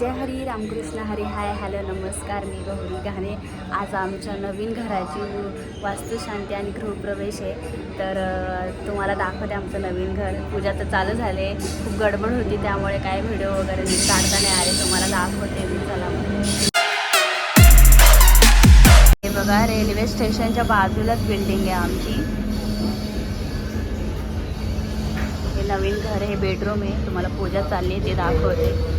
जय Hari Ramakrishna Hari hi hello नमस्कार मी गौरी घाणे. आज आमच्या नवीन घराची वास्तुशांती आणि गृहप्रवेश आहे. तर तुम्हाला दाखवते आमचं नवीन घर. पूजा तर चालू झाले खूप गडबड होती त्यामुळे काय व्हिडिओ वगैरे काढता नाही आले. तुम्हाला दाखवते मी चला हे बघा रेल्वे स्टेशनच्या बाजूलाच बिल्डिंग आहे आमची. हे नवीन घर हे बेडरूम आहे. तुम्हाला पूजा चालली आहे ते दाखवते.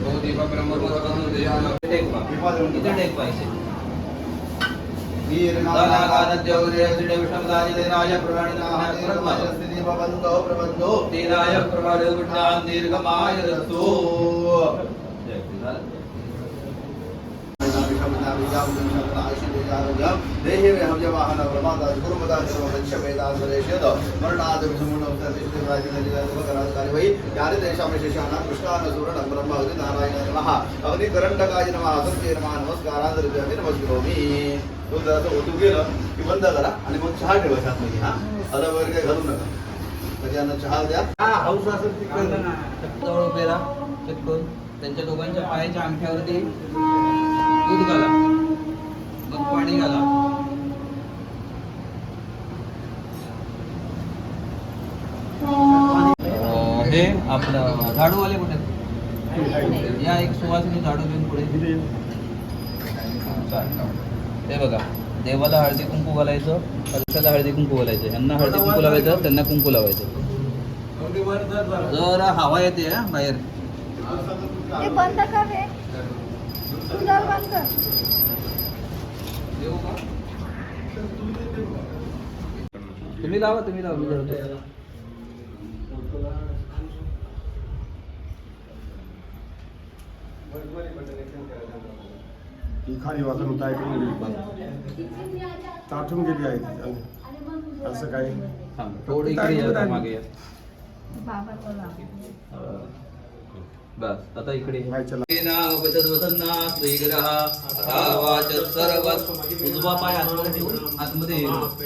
सर्वोपचारार्थे गंधाक्षरपुष्पं समर्पयामि भवदीप ब्रह्मरूपं देयान टेक पा इथे टेक पाहिजे वीरनाथ दानागानद्यौर्यसिद्धविष्णुदानिदेनाय प्रमाणिनाय स्थिति भवन्तो प्रबन्धो तेनाय प्रमाणोपज्ञान दीर्घमाय रस्तु अग्निकरंडकाय नमः सत्य नमः नमस्कारांतर्गत नमस्कारोमी तो ओतू गेलं की बंद करा आणि मग चहा ठेवायचा आतमध्ये हा अदा वगैरे काही घालू नका सगळ्यांना चहा द्या हा हौस असेल तिकडं जवळ उभे राहा त्यांच्या दोघांच्या पायाच्या अंगठ्यावरती दूध घाला पाणी घाला. हे आपलं झाडूवाले कुठे? या एक सुवासिनी झाडू घेऊन पुढे. ते बघा देवाला हळदी कुंकू घालायचं कलशाला हळदी कुंकू घालायचं यांना हळदी कुंकू लावायचं त्यांना कुंकू लावायचं. जरा हवा येते बाहेर. बंद कर. तुम्ही लावा तुम्ही लावा मी धरतो. ही खाली वाकून टायटून गेली पण ताटून गेली आहे ती. असं काही. थोडं मागे बाबा बस आता इकडे या. व्हायच्या उजवा पाय आतमध्ये ठेवून आतमध्ये.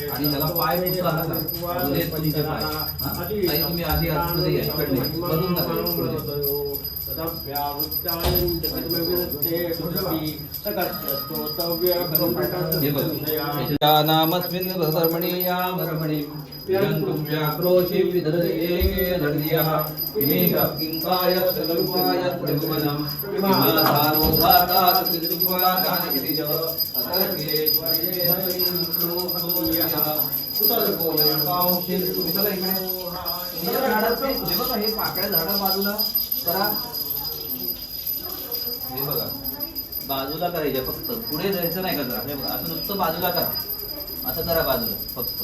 आणि ह्याला पाय पुसला ना जुने तुमचे पाय हा? ताई, तुम्ही आधी आतमध्ये या इकडे बघून नका. हे बघ. नामस्मिन् धर्मणि या धर्मणि यन्तुं व्याक्रोशि विदर्शेके दर्दियः इमे किङ्काय किमाधारो च इकडे हे बघा पाकळ्या झाडा बाजूला करा हे बघा. बाजूला करायचे फक्त. पुढे जायचं नाही का जरा? हे बघा. असं नुसतं बाजूला करा. असं करा बाजूला फक्त.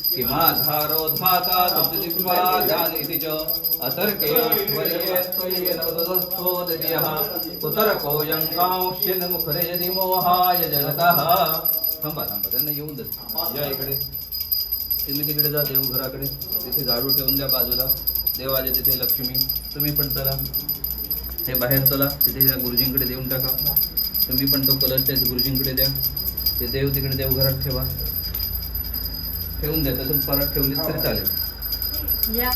किमाधारो धाता तप्तजिह्वादान इति च अतर्केश्वर्ये त्वयि नवदस्थो ददियः कुतरकोऽयं मोहाय जगतः। थांबा थांबा त्यांना येऊन दे. या इकडे. तुम्ही तिकडे जा देवघराकडे तिथे झाडू ठेवून द्या बाजूला. देवाचे तिथे लक्ष्मी. तुम्ही पण चला. हे बाहेर चला. तिथे या गुरुजींकडे देऊन टाका. तुम्ही पण तो कलर त्या गुरुजींकडे द्या. ते देव तिकडे देवघरात ठेवा. ठेवून द्या तसंच परत ठेवली तरी चालेल. या.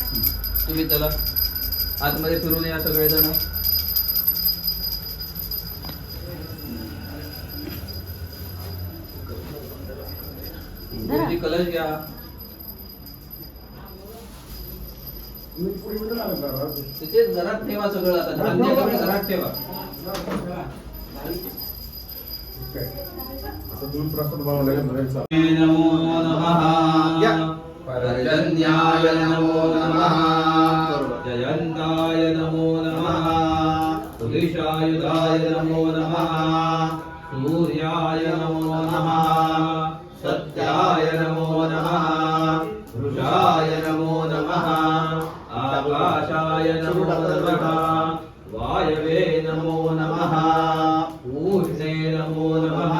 तुम्ही चला आतमध्ये फिरून या सगळेजण कलश घ्या. तिथे घरात ठेवा सगळं आता. धान्य घरात ठेवा. असं दोन प्रसाद बनवले नमो नमः. पर्जन्याय नमो नमः जयन्ताय नमो नमः पुरुषायुधाय नमो नमः सूर्याय नमो नमः सत्याय नमो नमः वृषाय नमो नमः आकाशाय नमो नमः वायवे नमो नमः ऊष्णे नमो नमः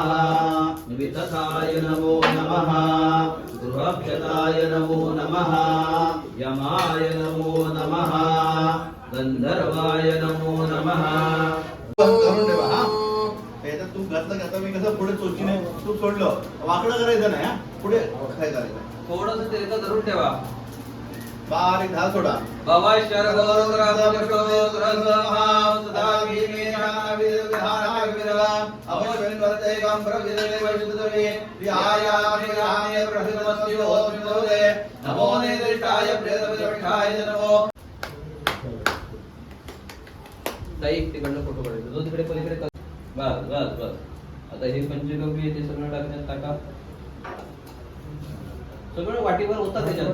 वितथाय नमो नमः गृहक्षताय नमो नमः। यमाय नमो नमः। गन्धर्वाय नमो नमः। हा तू घातलं घातलं मी कसं पुढे चोचीने तू सोडलं. वाकडं करायचं नाही हा? पुढे काय करायचं? थोडंसं ते धरून ठेवा. बारीक धा सोडा. बाबा नमो निर्दिष्टाय प्रियतमविष्ठाय नमो। ताई तिकडनं फोटो काढायचा. जो तिकडे पलीकडे कर. बस बस बस. आता हे पंचगव्य ते सगळं टाकण्यात टाका. सगळं वाटीवर होता त्याच्यात.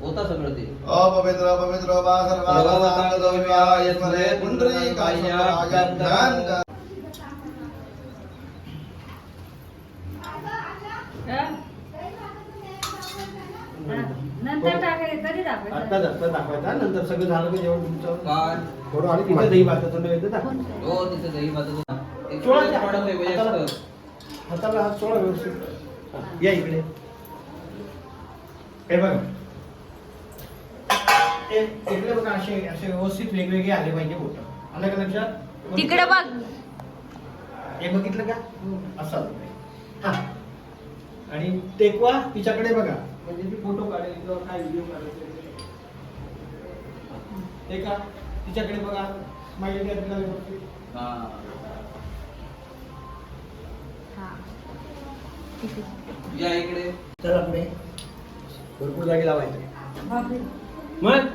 होता सगळं ते. अपवित्र पवित्र वा सर्वाय स्मरे पुंडरीकाय नंतर टाकायचं कधी दाखवायचं. नंतर सगळं झालं की जेवण तुमचं. काय? थोडं आणि तिथे दही भाताचं नैवेद्य दाखव हो तिथे दही भात एक सोळा थोडं थोडं वेगळे हाताला- हात सोडा व्यवस्थित. हा, या इकडे. हे बघा. हे इकडे बघा असे असे व्यवस्थित वेगवेगळे आले पाहिजे बोट. आलं का लक्षात? तिकडे बघ. हे बघितलं का? असं आलं पाहिजे. हा. आणि टेकवा तिच्याकडे बघा. म्हणजे ती फोटो काढेल किंवा काय व्हिडिओ काढेल टेका तिच्याकडे बघा स्माइल द्या तिला. हा. हा या इकडे चला पुढे भरपूर जागी लावायचे. मग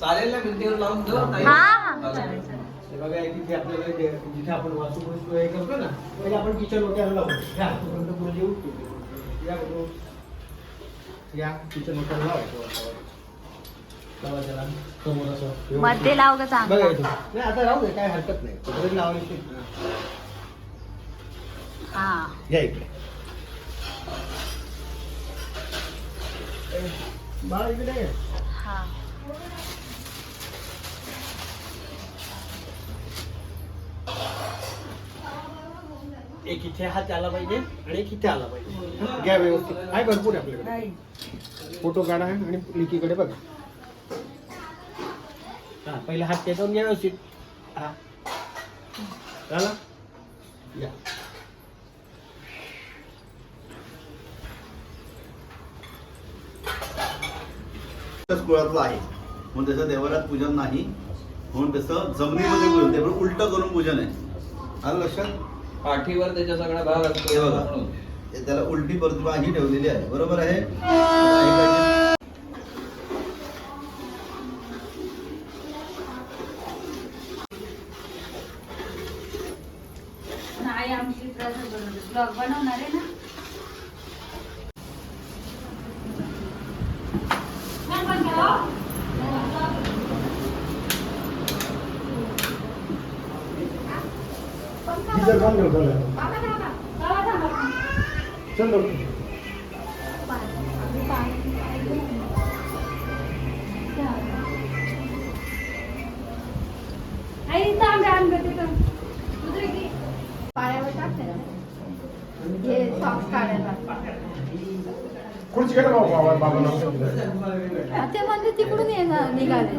चालेल ना भिंतीवर लावून ठेव ताई. हा, हा. हा. चालेल, चालेल. हे बघा हे तिथे आपल्याला जिथे आपण वास्तुपुरुष हे करतो ना पहिले आपण किचन ओट्याला लावतो तोपर्यंत पुढे येऊ या बघू या किचन ओट्याला लावायचं लावा त्याला समोर असं व्यवस्थित. मध्ये लाव ग बघा चांगला इथं. नाही आता राहू दे काय हरकत नाही तोपर्यंत लावायची हा या इकडे ए, बाळा इकडे ये. हा एक इथे हात आला पाहिजे आणि एक इथे आला पाहिजे. घ्या व्यवस्थित. आहे भरपूर आहे आपल्याकडे. नाही. फोटो काढा आणि लिकीकडे बघा. हा पहिले हात टेकवून घ्या व्यवस्थित. हा. झाला? या. कुळातलं आहे. म्हणून त्याचं देवालयात पूजन नाही. म्हणून त्याचं जमिनीमध्ये पूजन ते उलट करून पूजन आहे. आलं लक्षात? पाठीवर त्याच्या सगळा भाग हे असतो बघा. म्हणून. ते त्याला उलटी प्रतिमा ही ठेवलेली आहे. बरोबर आहे? आता हे काय- नाही आमची प्रसाद बनवते ब्लॉग बनवणार आहे ना नाही पण करा. टीचर काम थांबा. चल. आई की. पायावर टाकते ना. हे सॉक्स काढायला बाबा ते म्हणजे तिकडून येणार निघाले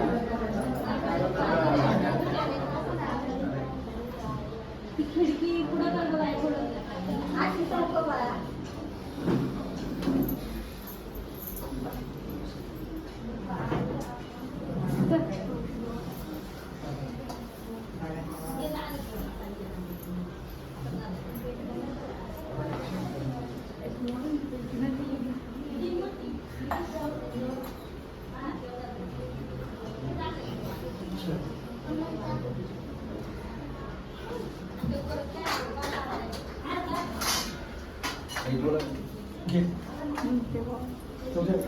Thank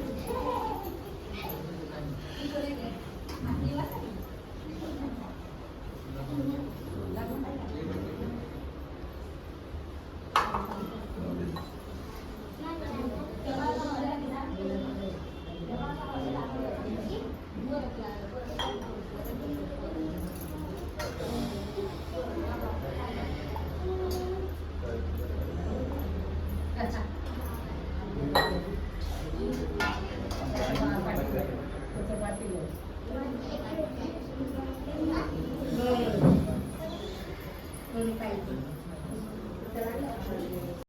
you.